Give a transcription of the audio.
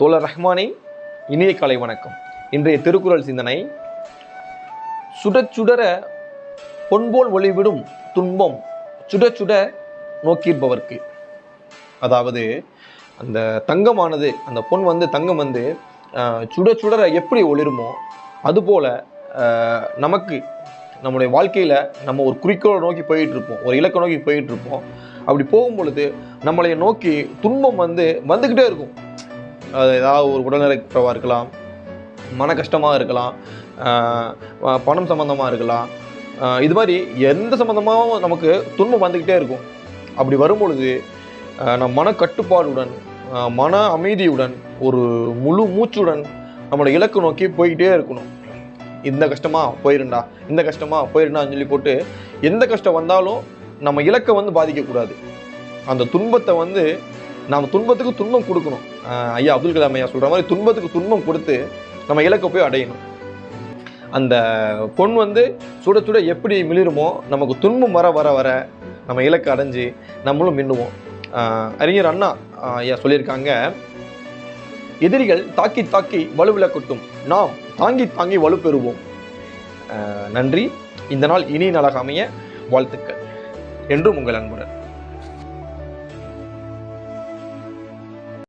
தோழர் ரஹ்மானே இனிய காலை வணக்கம். இன்றைய திருக்குறள் சிந்தனை சுடச் சுடர பொன்போல் ஒளிவிடும் துன்பம் சுட சுட நோக்கியிருப்பவர்க்கு. அதாவது அந்த தங்கமானது அந்த பொன் வந்து தங்கம் வந்து சுட சுடர எப்படி ஒளிருமோ அதுபோல் நமக்கு நம்முடைய வாழ்க்கையில் நம்ம ஒரு குறிக்கோளை நோக்கி போயிட்டுருப்போம் ஒரு இலக்கை நோக்கி போயிட்டுருப்போம். அப்படி போகும் பொழுது நம்மளை நோக்கி துன்பம் வந்து வந்துக்கிட்டே இருக்கும். அது ஏதாவது ஒரு உடல்நிலை குறைவாக இருக்கலாம் மன கஷ்டமாக இருக்கலாம் பணம் சம்மந்தமாக இருக்கலாம். இது மாதிரி எந்த சம்மந்தமாகவும் நமக்கு துன்பம் வந்துக்கிட்டே இருக்கும். அப்படி வரும்பொழுது நம் மன கட்டுப்பாடுடன் மன அமைதியுடன் ஒரு முழு மூச்சுடன் நம்மளோட இலக்கு நோக்கி போய்கிட்டே இருக்கணும். இந்த கஷ்டமாக போயிருண்டா இந்த கஷ்டமா போயிருண்டான்னு சொல்லி போட்டு எந்த கஷ்டம் வந்தாலும் நம்ம இலக்கை வந்து பாதிக்கக்கூடாது. அந்த துன்பத்தை வந்து நாம் துன்பத்துக்கு துன்பம் கொடுக்கணும். ஐயா அப்துல் கலாம் ஐயா சொல்கிற மாதிரி துன்பத்துக்கு துன்பம் கொடுத்து நம்ம இலக்கை போய் அடையணும். அந்த பொன் வந்து சுட சுட எப்படி மிளிருமோ நமக்கு துன்பம் வர வர வர நம்ம இலக்கை அடைஞ்சு நம்மளும் மின்னுவோம். அறிஞர் அண்ணா ஐயா சொல்லியிருக்காங்க எதிரிகள் தாக்கி தாக்கி வலுவிழக்கட்டும் நாம் தாங்கி தாங்கி வலுப்பெறுவோம். பெறுவோம் நன்றி. இந்த நாள் இனி நாளாக அமைய வாழ்த்துக்கள். என்றும் உங்கள் அன்புடன்.